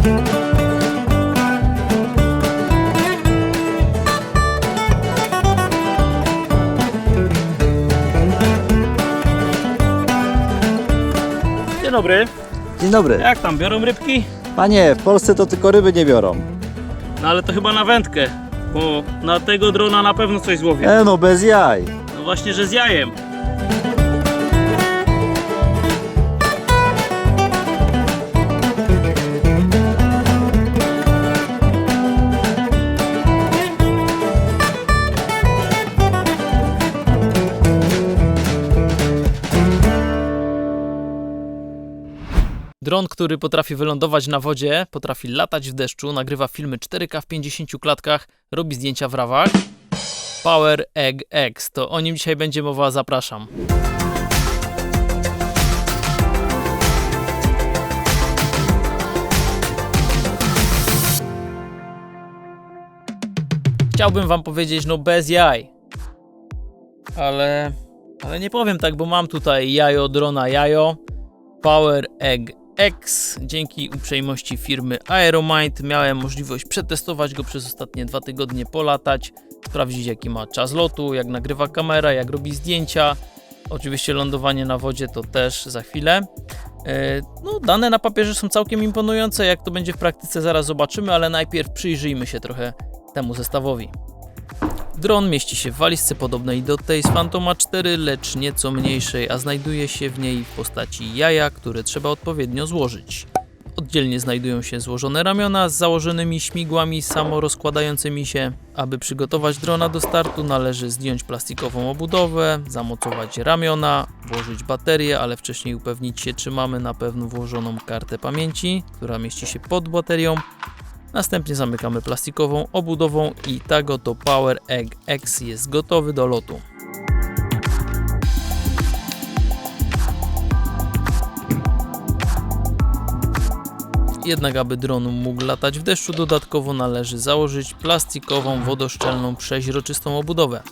Dzień dobry. Dzień dobry. Jak tam, biorą rybki? Panie, w Polsce to tylko ryby nie biorą. No ale to chyba na wędkę, bo na tego drona na pewno coś złowię. E no, bez jaj. No właśnie, że z jajem. Dron, który potrafi wylądować na wodzie, potrafi latać w deszczu, nagrywa filmy 4K w 50 klatkach, robi zdjęcia w rawach. Power Egg X, to o nim dzisiaj będzie mowa, zapraszam. Chciałbym wam powiedzieć, no bez jaj. Ale, ale nie powiem tak, bo mam tutaj jajo drona jajo. Power Egg X. Dzięki uprzejmości firmy Aeromind miałem możliwość przetestować go przez ostatnie dwa tygodnie, polatać, sprawdzić jaki ma czas lotu, jak nagrywa kamera, jak robi zdjęcia. Oczywiście lądowanie na wodzie to też za chwilę. E, No, dane na papierze są całkiem imponujące. Jak to będzie w praktyce, zaraz zobaczymy, ale najpierw przyjrzyjmy się trochę temu zestawowi. Dron mieści się w walizce podobnej do tej z Phantoma 4, lecz nieco mniejszej, a znajduje się w niej w postaci jaja, które trzeba odpowiednio złożyć. Oddzielnie znajdują się złożone ramiona z założonymi śmigłami samorozkładającymi się. Aby przygotować drona do startu należy zdjąć plastikową obudowę, zamocować ramiona, włożyć baterię, ale wcześniej upewnić się czy mamy na pewno włożoną kartę pamięci, która mieści się pod baterią, Następnie zamykamy plastikową obudową i tak oto Power Egg X jest gotowy do lotu. Jednak aby dron mógł latać w deszczu dodatkowo należy założyć plastikową wodoszczelną przeźroczystą obudowę.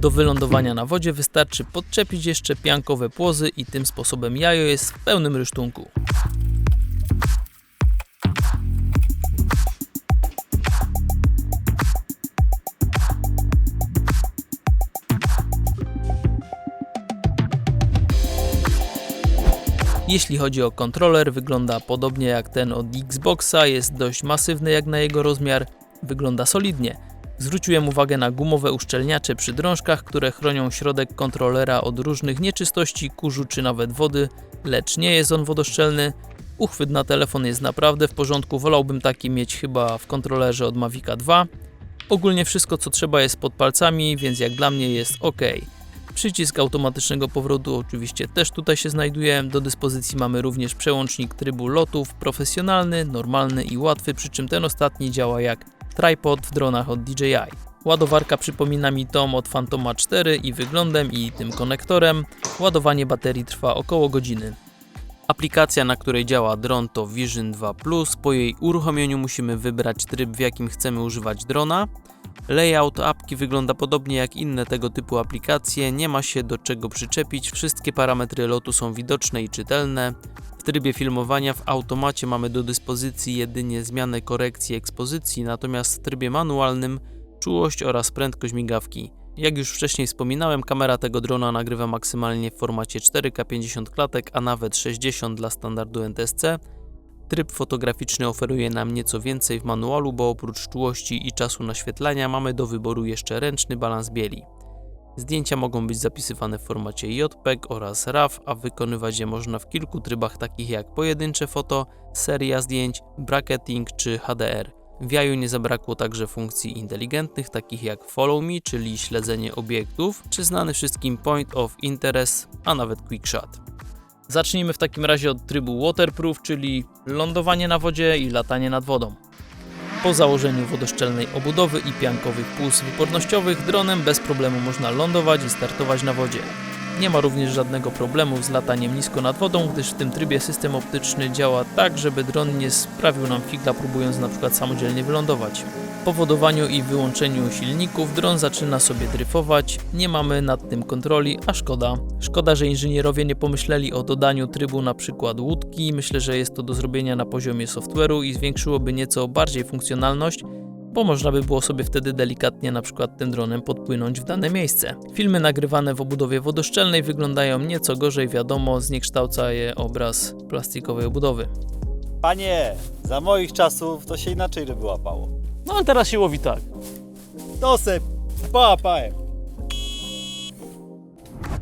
Do wylądowania na wodzie wystarczy podczepić jeszcze piankowe płozy i tym sposobem jajo jest w pełnym rysztunku. Jeśli chodzi o kontroler, wygląda podobnie jak ten od Xboxa, jest dość masywny jak na jego rozmiar, wygląda solidnie. Zwróciłem uwagę na gumowe uszczelniacze przy drążkach, które chronią środek kontrolera od różnych nieczystości, kurzu czy nawet wody, lecz nie jest on wodoszczelny. Uchwyt na telefon jest naprawdę w porządku, wolałbym taki mieć chyba w kontrolerze od Mavica 2. Ogólnie wszystko co trzeba jest pod palcami, więc jak dla mnie jest ok. Przycisk automatycznego powrotu oczywiście też tutaj się znajduje. Do dyspozycji mamy również przełącznik trybu lotów, profesjonalny, normalny i łatwy, przy czym ten ostatni działa jak tripod w dronach od DJI. Ładowarka przypomina mi tą od Phantoma 4 i wyglądem i tym konektorem. Ładowanie baterii trwa około godziny. Aplikacja, na której działa dron to Vision 2 Plus. Po jej uruchomieniu musimy wybrać tryb, w jakim chcemy używać drona. Layout apki wygląda podobnie jak inne tego typu aplikacje, nie ma się do czego przyczepić, wszystkie parametry lotu są widoczne i czytelne. W trybie filmowania w automacie mamy do dyspozycji jedynie zmianę korekcji ekspozycji, natomiast w trybie manualnym czułość oraz prędkość migawki. Jak już wcześniej wspominałem, kamera tego drona nagrywa maksymalnie w formacie 4K 50 klatek, a nawet 60 dla standardu NTSC. Tryb fotograficzny oferuje nam nieco więcej w manualu, bo oprócz czułości i czasu naświetlania mamy do wyboru jeszcze ręczny balans bieli. Zdjęcia mogą być zapisywane w formacie JPEG oraz RAW, a wykonywać je można w kilku trybach takich jak pojedyncze foto, seria zdjęć, bracketing czy HDR. W Jaju nie zabrakło także funkcji inteligentnych takich jak Follow Me, czyli śledzenie obiektów, czy znany wszystkim Point of Interest, a nawet Quick Shot. Zacznijmy w takim razie od trybu Waterproof, czyli lądowanie na wodzie i latanie nad wodą. Po założeniu wodoszczelnej obudowy i piankowych płuc wypornościowych dronem bez problemu można lądować i startować na wodzie. Nie ma również żadnego problemu z lataniem nisko nad wodą, gdyż w tym trybie system optyczny działa tak, żeby dron nie sprawił nam figla próbując na przykład samodzielnie wylądować. Po wodowaniu i wyłączeniu silników dron zaczyna sobie dryfować, nie mamy nad tym kontroli, a szkoda. Szkoda, że inżynierowie nie pomyśleli o dodaniu trybu na przykład łódki, myślę, że jest to do zrobienia na poziomie software'u i zwiększyłoby nieco bardziej funkcjonalność, bo można by było sobie wtedy delikatnie na przykład tym dronem podpłynąć w dane miejsce. Filmy nagrywane w obudowie wodoszczelnej wyglądają nieco gorzej, wiadomo, zniekształca je obraz plastikowej obudowy. Panie, za moich czasów to się inaczej ryby łapało. No ale teraz się łowi tak. To se połapałem.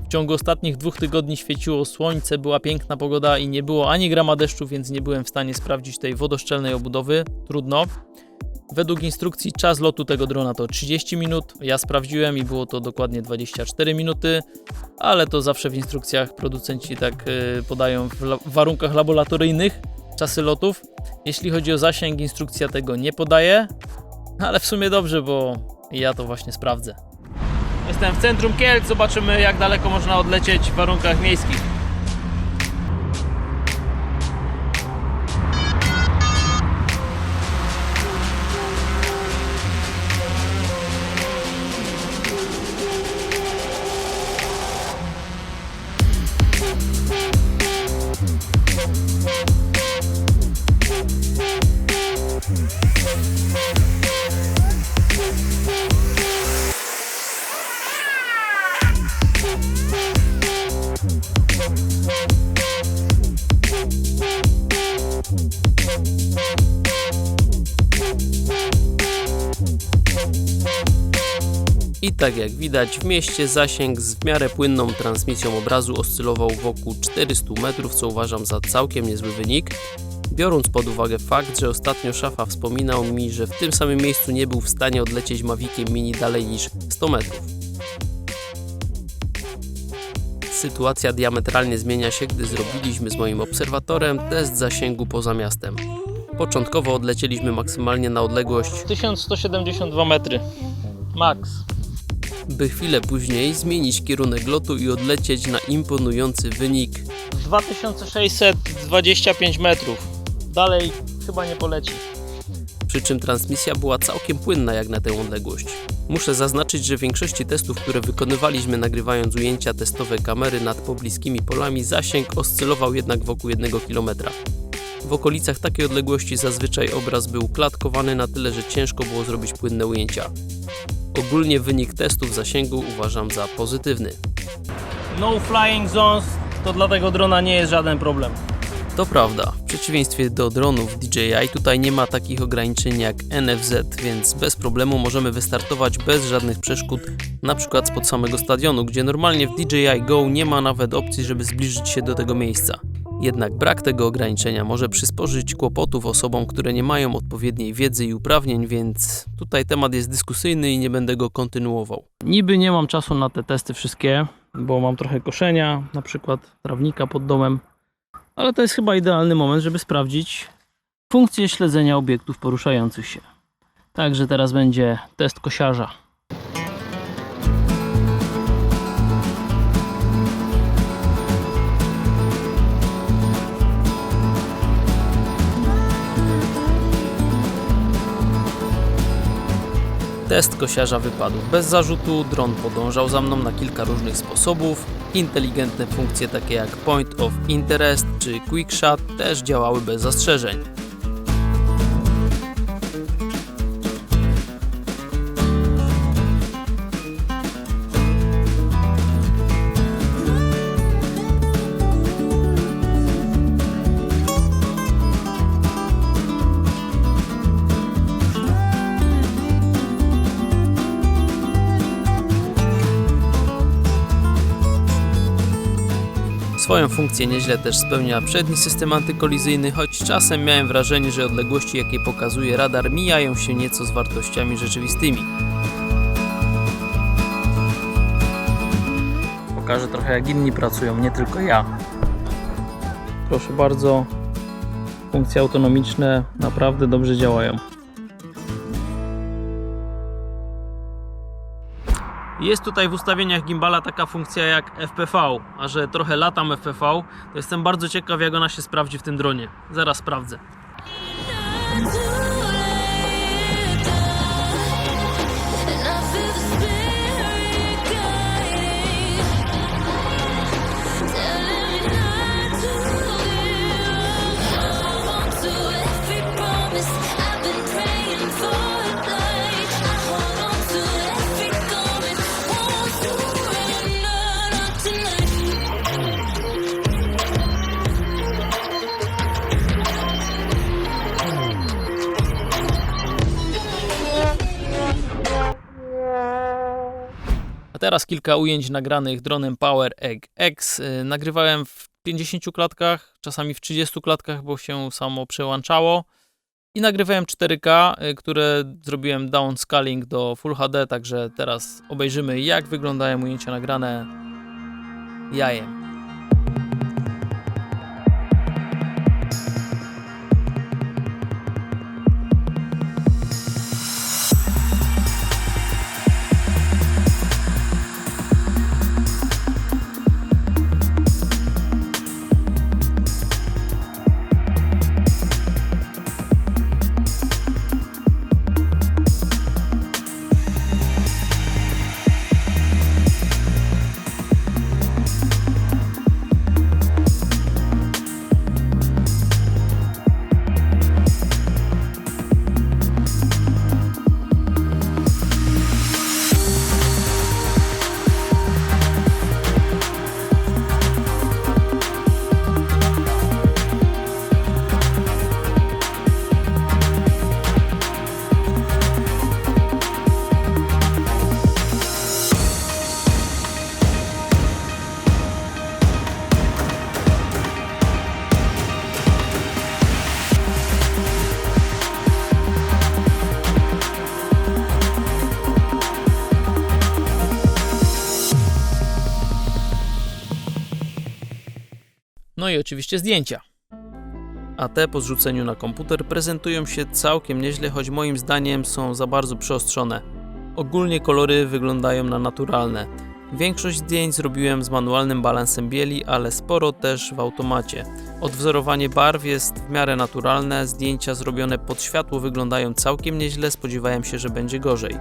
W ciągu ostatnich dwóch tygodni świeciło słońce, była piękna pogoda i nie było ani grama deszczu, więc nie byłem w stanie sprawdzić tej wodoszczelnej obudowy. Trudno. Według instrukcji czas lotu tego drona to 30 minut. Ja sprawdziłem i było to dokładnie 24 minuty, ale to zawsze w instrukcjach producenci tak y, podają w warunkach laboratoryjnych czasy lotów. Jeśli chodzi o zasięg, instrukcja tego nie podaje, ale w sumie dobrze, bo ja to właśnie sprawdzę. Jestem w centrum Kielc, zobaczymy jak daleko można odlecieć w warunkach miejskich. Tak jak widać, w mieście zasięg z w miarę płynną transmisją obrazu oscylował wokół 400 metrów, co uważam za całkiem niezły wynik. Biorąc pod uwagę fakt, że ostatnio szafa wspominał mi, że w tym samym miejscu nie był w stanie odlecieć Maviciem Mini dalej niż 100 metrów. Sytuacja diametralnie zmienia się, gdy zrobiliśmy z moim obserwatorem test zasięgu poza miastem. Początkowo odlecieliśmy maksymalnie na odległość 1172 metry. Max. By chwilę później zmienić kierunek lotu i odlecieć na imponujący wynik 2625 metrów. Dalej chyba nie poleci. Przy czym transmisja była całkiem płynna jak na tę odległość. Muszę zaznaczyć, że w większości testów, które wykonywaliśmy nagrywając ujęcia testowe kamery nad pobliskimi polami, zasięg oscylował jednak wokół 1 km. W okolicach takiej odległości zazwyczaj obraz był klatkowany na tyle, że ciężko było zrobić płynne ujęcia. Ogólnie wynik testów zasięgu uważam za pozytywny. No flying zones to dla tego drona nie jest żaden problem. To prawda, w przeciwieństwie do dronów DJI tutaj nie ma takich ograniczeń jak NFZ, więc bez problemu możemy wystartować bez żadnych przeszkód, na przykład spod samego stadionu, gdzie normalnie w DJI Go nie ma nawet opcji, żeby zbliżyć się do tego miejsca. Jednak brak tego ograniczenia może przysporzyć kłopotów osobom, które nie mają odpowiedniej wiedzy i uprawnień, więc tutaj temat jest dyskusyjny i nie będę go kontynuował. Niby nie mam czasu na te testy wszystkie, bo mam trochę koszenia, na przykład trawnika pod domem, ale to jest chyba idealny moment, żeby sprawdzić funkcję śledzenia obiektów poruszających się. Także teraz będzie test kosiarza. Test kosiarza wypadł bez zarzutu, dron podążał za mną na kilka różnych sposobów. Inteligentne funkcje takie jak Point of Interest czy Quick Shot też działały bez zastrzeżeń. Swoją funkcję nieźle też spełnia przedni system antykolizyjny, choć czasem miałem wrażenie, że odległości jakie pokazuje radar mijają się nieco z wartościami rzeczywistymi. Pokażę trochę jak inni pracują, nie tylko ja. Proszę bardzo, funkcje autonomiczne naprawdę dobrze działają. Jest tutaj w ustawieniach gimbala taka funkcja jak FPV, a że trochę latam FPV, to jestem bardzo ciekaw jak ona się sprawdzi w tym dronie. Zaraz sprawdzę. Teraz kilka ujęć nagranych dronem Power Egg X. Y, Nagrywałem w 50 klatkach, czasami w 30 klatkach, bo się samo przełączało. I nagrywałem 4K, y, które zrobiłem downscaling do Full HD, także teraz obejrzymy jak wyglądają ujęcia nagrane jajem. No i oczywiście zdjęcia. A te po zrzuceniu na komputer prezentują się całkiem nieźle, choć moim zdaniem są za bardzo przyostrzone. Ogólnie kolory wyglądają na naturalne. Większość zdjęć zrobiłem z manualnym balansem bieli, ale sporo też w automacie. Odwzorowanie barw jest w miarę naturalne, zdjęcia zrobione pod światło wyglądają całkiem nieźle, spodziewałem się, że będzie gorzej.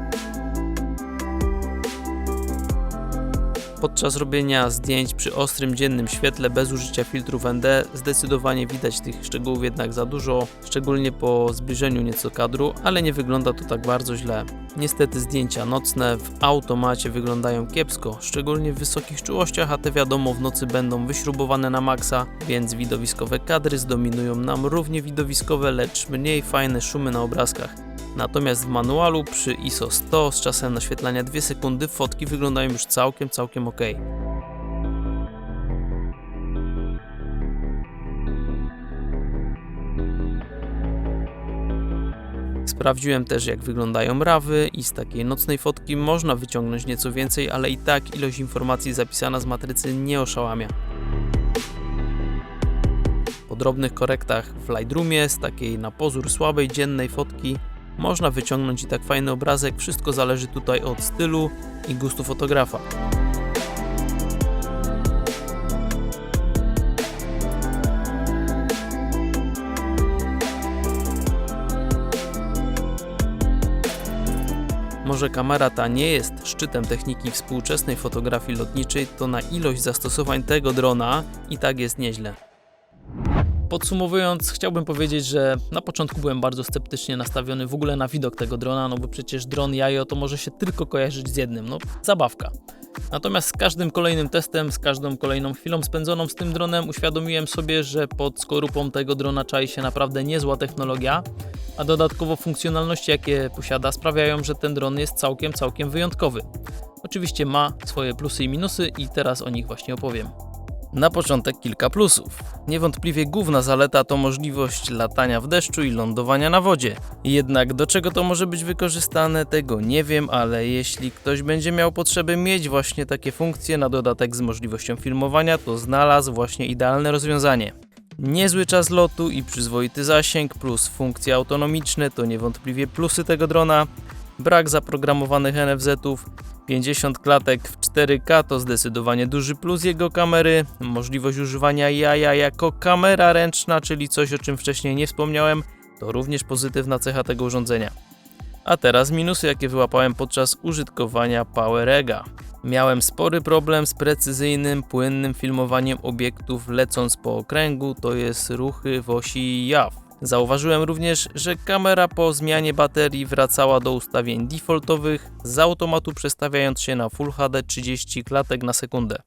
Podczas robienia zdjęć przy ostrym dziennym świetle bez użycia filtrów ND zdecydowanie widać tych szczegółów jednak za dużo, szczególnie po zbliżeniu nieco kadru, ale nie wygląda to tak bardzo źle. Niestety zdjęcia nocne w automacie wyglądają kiepsko, szczególnie w wysokich czułościach, a te wiadomo w nocy będą wyśrubowane na maksa, więc widowiskowe kadry zdominują nam równie widowiskowe, lecz mniej fajne szumy na obrazkach. Natomiast w manualu przy ISO 100 z czasem naświetlania 2 sekundy fotki wyglądają już całkiem, całkiem ok. Sprawdziłem też jak wyglądają rawy i z takiej nocnej fotki można wyciągnąć nieco więcej, ale i tak ilość informacji zapisana z matrycy nie oszałamia. Po drobnych korektach w Lightroomie z takiej na pozór słabej dziennej fotki można wyciągnąć i tak fajny obrazek. Wszystko zależy tutaj od stylu i gustu fotografa. Może kamera ta nie jest szczytem techniki współczesnej fotografii lotniczej, to na ilość zastosowań tego drona i tak jest nieźle. Podsumowując, chciałbym powiedzieć, że na początku byłem bardzo sceptycznie nastawiony w ogóle na widok tego drona, no bo przecież dron jajo to może się tylko kojarzyć z jednym, no zabawka. Natomiast z każdym kolejnym testem, z każdą kolejną chwilą spędzoną z tym dronem uświadomiłem sobie, że pod skorupą tego drona czai się naprawdę niezła technologia, a dodatkowo funkcjonalności jakie posiada sprawiają, że ten dron jest całkiem, całkiem wyjątkowy. Oczywiście ma swoje plusy i minusy i teraz o nich właśnie opowiem. Na początek kilka plusów. Niewątpliwie główna zaleta to możliwość latania w deszczu i lądowania na wodzie. Jednak do czego to może być wykorzystane, tego nie wiem, ale jeśli ktoś będzie miał potrzebę mieć właśnie takie funkcje na dodatek z możliwością filmowania, to znalazł właśnie idealne rozwiązanie. Niezły czas lotu i przyzwoity zasięg plus funkcje autonomiczne to niewątpliwie plusy tego drona. Brak zaprogramowanych NFZ-ów, 50 klatek w 4K to zdecydowanie duży plus jego kamery. Możliwość używania jaja jako kamera ręczna, czyli coś o czym wcześniej nie wspomniałem, to również pozytywna cecha tego urządzenia. A teraz minusy, jakie wyłapałem podczas użytkowania PowerEga. Miałem spory problem z precyzyjnym, płynnym filmowaniem obiektów lecąc po okręgu, to jest ruchy w osi JAW. Zauważyłem również, że kamera po zmianie baterii wracała do ustawień defaultowych, z automatu przestawiając się na Full HD 30 klatek na sekundę.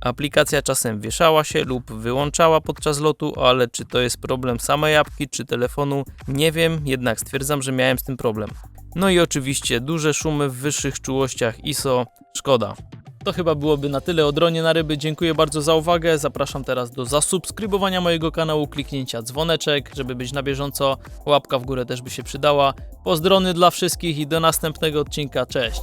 Aplikacja czasem wieszała się lub wyłączała podczas lotu, ale czy to jest problem samej apki czy telefonu, nie wiem, jednak stwierdzam, że miałem z tym problem. No i oczywiście duże szumy w wyższych czułościach ISO. Szkoda. To chyba byłoby na tyle o dronie na ryby. Dziękuję bardzo za uwagę. Zapraszam teraz do zasubskrybowania mojego kanału, kliknięcia dzwoneczek, żeby być na bieżąco. Łapka w górę też by się przydała. Pozdrony dla wszystkich i do następnego odcinka. Cześć!